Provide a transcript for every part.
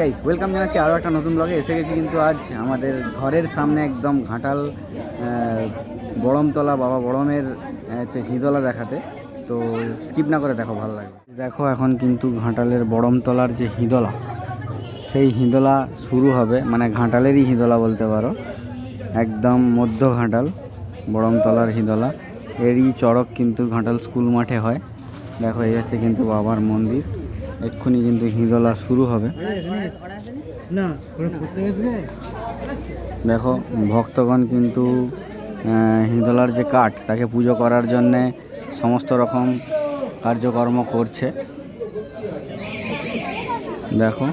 Guys welcome জানাচ্ছি আরও একটা নতুন ব্লগে এসে গেছি কিন্তু আজ আমাদের ঘরের সামনে একদম ঘাটাল বড়মতলা, বাবা বড়মের হচ্ছে হিদলা দেখাতে। তো স্কিপ না করে দেখো, ভালো লাগে দেখো এখন কিন্তু ঘাটালের বড়মতলার যে হিদলা সেই হিদলা শুরু হবে মানে ঘাঁটালেরই হিদলা বলতে পারো। একদম মধ্য ঘাঁটাল বড়মতলার হিদলা। এরই চড়ক কিন্তু ঘাঁটাল স্কুল মাঠে হয়। দেখো এই হচ্ছে কিন্তু বাবার মন্দির। এক্ষুনি কিন্তু হিদলা শুরু হবে। দেখো ভক্তগণ কিন্তু আহ, হিন্দোলার যে কাঠ তাকে পুজো করার জন্যে সমস্ত রকম কার্যকর্ম করছে। দেখো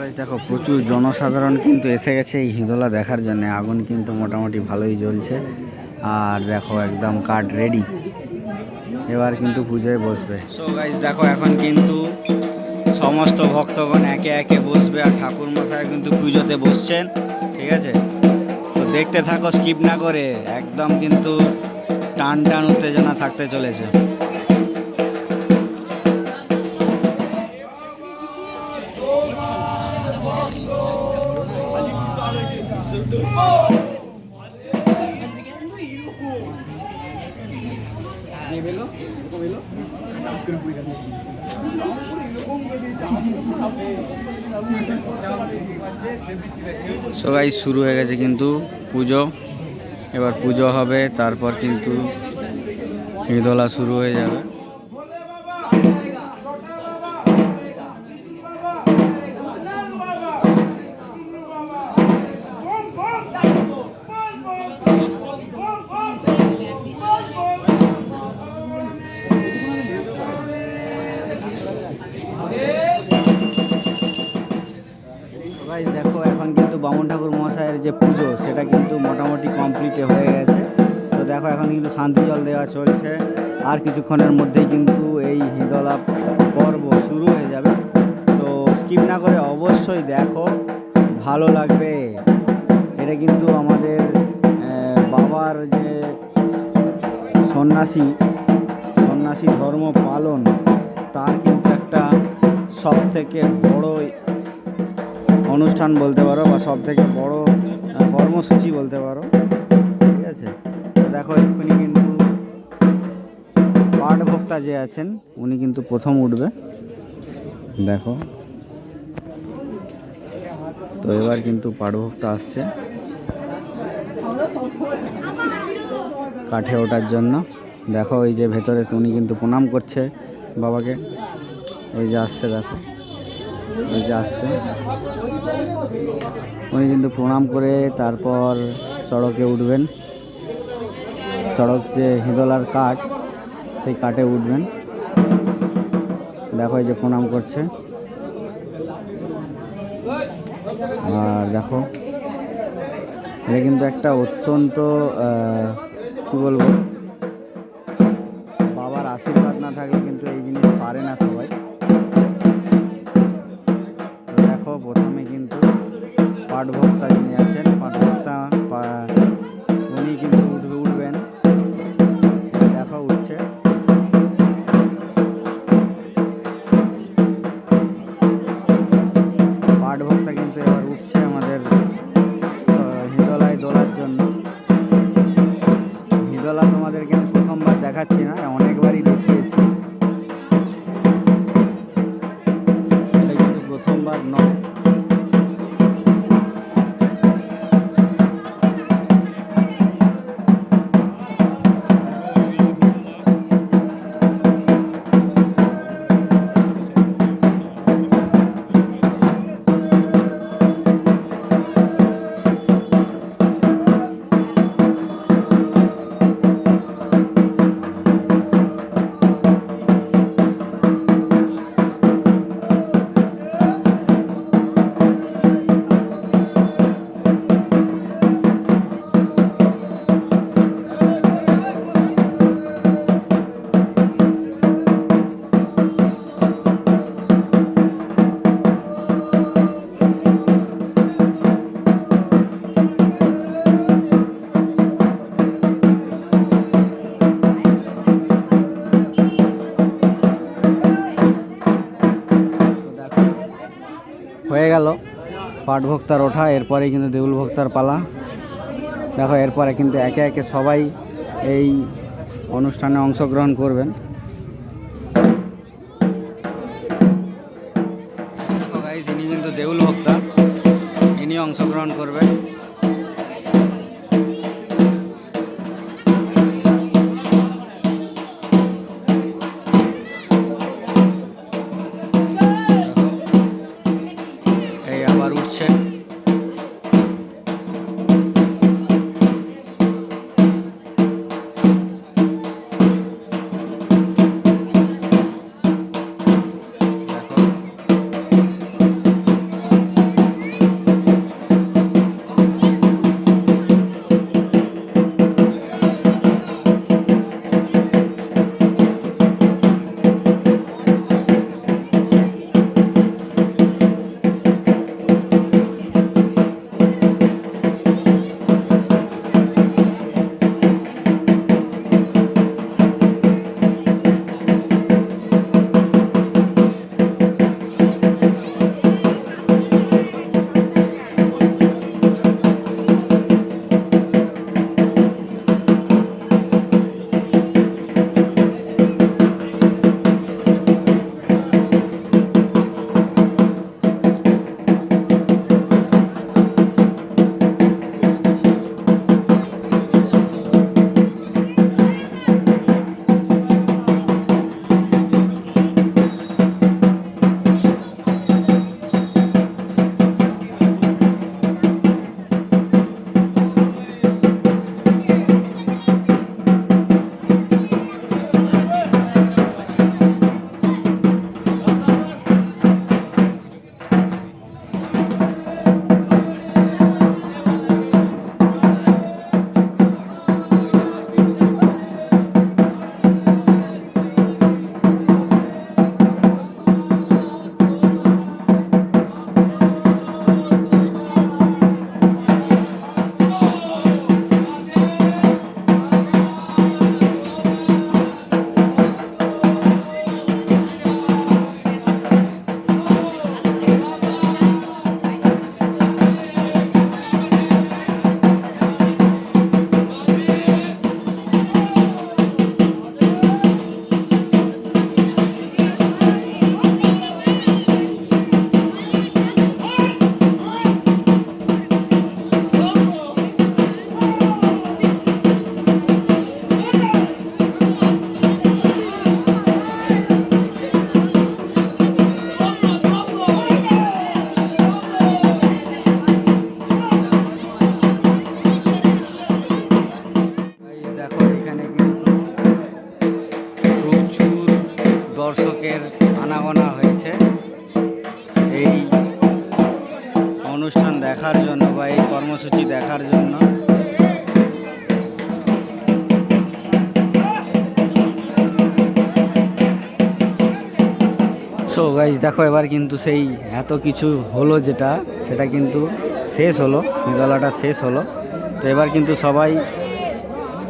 guys, দেখো, প্রচুর জনসাধারণ কিন্তু এসে গেছে এই হিন্দোলা দেখার জন্য। আগুন কিন্তু মোটামুটি ভালোই জ্বলছে। আর দেখো, একদম কাঠ রেডি এবার কিন্তু পুজোয় বসবে। সো গাইজ দেখো, এখন কিন্তু সমস্ত ভক্তগণ একে একে বসবে আর ঠাকুর মশাই কিন্তু পুজোতে বসছেন, ঠিক আছে? তো দেখতে থাকো স্কিপ না করে, একদম কিন্তু টান টান উত্তেজনা থাকতে চলেছে। সবাই শুরু হয়ে গেছে কিন্তু পুজো। এবার পুজো হবে, তারপর কিন্তু ঈদোলা শুরু হয়ে যাবে। দেখো, এখন বামন ঠাকুর মহাশয়ের যে পুজো, সেটা কিন্তু মোটামুটি কমপ্লিট হয়ে গেছে। তো দেখো, এখন কিন্তু শান্তি জল দেওয়া চলছে। আর কিছুক্ষণের মধ্যেই কিন্তু এই হিদলা পর্ব শুরু হয়ে যাবে। তো স্কিপ না করে অবশ্যই দেখো, ভালো লাগবে। এটা কিন্তু আমাদের বাবার যে সন্ন্যাসী সন্ন্যাসী ধর্ম পালন, তার কিন্তু একটা সব থেকে বড় অনুষ্ঠান বলতে পারো বা সব থেকে বড় কর্মসূচি বলতে পারো, ঠিক আছে? দেখো, এক্ষুনি কিন্তু পাঠ ভক্তা যে আছেন, উনি কিন্তু প্রথম উঠবে। দেখো। তো এবার কিন্তু পাঠ ভক্তা আসছে কাঠে ওঠার জন্য। দেখো, এই যে ভেতরে উনি কিন্তু প্রণাম করছে বাবাকে। ওই যে আসছে, দেখো। ওই যে আসছে। উনি কিন্তু প্রণাম করে তারপর চড়কে উঠবেন। চড়ক যে হিদলার কাঠ, সেই কাঠে উঠবেন। দেখো এই যে প্রণাম করছে। আর দেখো, এটা কিন্তু একটা অত্যন্ত কি বলব? বাবার আশীর্বাদ না থাকলে কিন্তু এই জিনিস পারে না সবাই। ಮಾಡಿ পাট ভক্তার ওঠা এরপরে কিন্তু দেউল ভক্তার পালা। দেখো, এরপরে কিন্তু একে একে সবাই এই অনুষ্ঠানে অংশগ্রহণ করবেন। ইনি কিন্তু দেউল ভক্তা। ইনি অংশগ্রহণ করবেন। দর্শকের আনাগোনা হয়েছে। এই অনুষ্ঠান দেখার জন্য বা এই কর্মসূচি দেখার জন্য সো গাইজ দেখো, এবার কিন্তু সেই এত কিছু হলো যেটা, সেটা কিন্তু শেষ হলো নিদলাটা শেষ হলো। তো এবার কিন্তু সবাই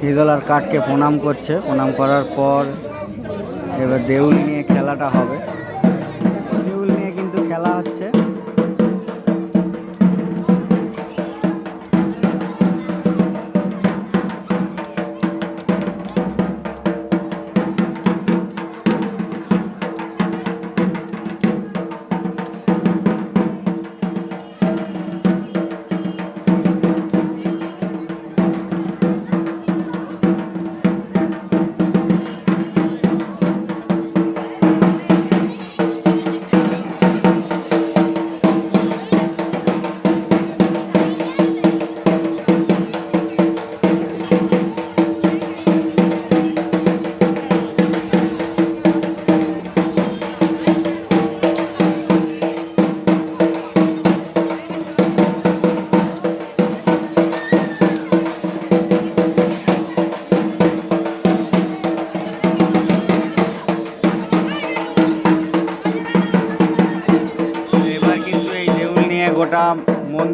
হিদলার কাঠকে প্রণাম করছে। প্রণাম করার পর এবার দেউল খেলাটা হবে। দেউল নিয়ে কিন্তু খেলা হচ্ছে।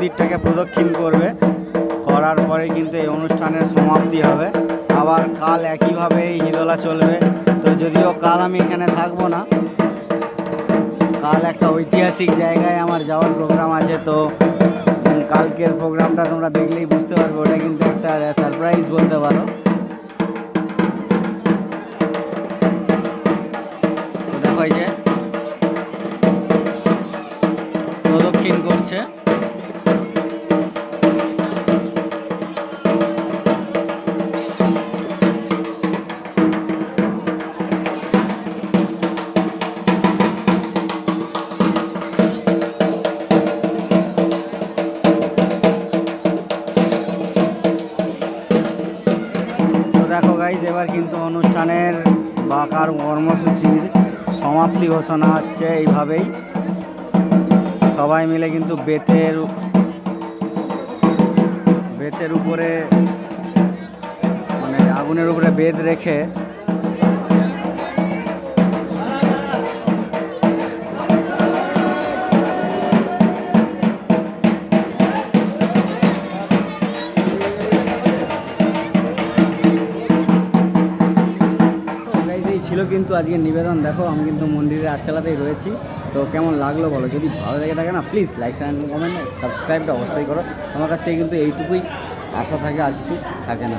মন্দিরটাকে প্রদক্ষিণ করবে। করার পরে কিন্তু এই অনুষ্ঠানের সমাপ্তি হবে। আবার কাল একইভাবে এই হিদোলা চলবে। তো যদিও কাল আমি এখানে থাকব না, কাল একটা ঐতিহাসিক জায়গায় আমার যাওয়ার প্রোগ্রাম আছে, তো কালকের প্রোগ্রামটা তোমরা দেখলেই বুঝতে পারব। ওটা কিন্তু একটা সারপ্রাইজ বলতে পারো। এবার বা অনুষ্ঠানের বাঁকার কর্মসূচির সমাপ্তি ঘোষণা হচ্ছে এইভাবেই। সবাই মিলে কিন্তু বেতের বেতের উপরে মানে আগুনের উপরে বেত রেখে ছিল কিন্তু আজকে নিবেদন। দেখো, আমি কিন্তু মন্দিরের আটচালাতেই রয়েছি। তো কেমন লাগল বলো? যদি ভালো লেগে থাকে না প্লিজ লাইক অ্যান্ড কমেন্ট সাবস্ক্রাইবটা অবশ্যই করো। আমার কাছ থেকে কিন্তু এইটুকুই আশা থাকে, আর কিছু থাকে না।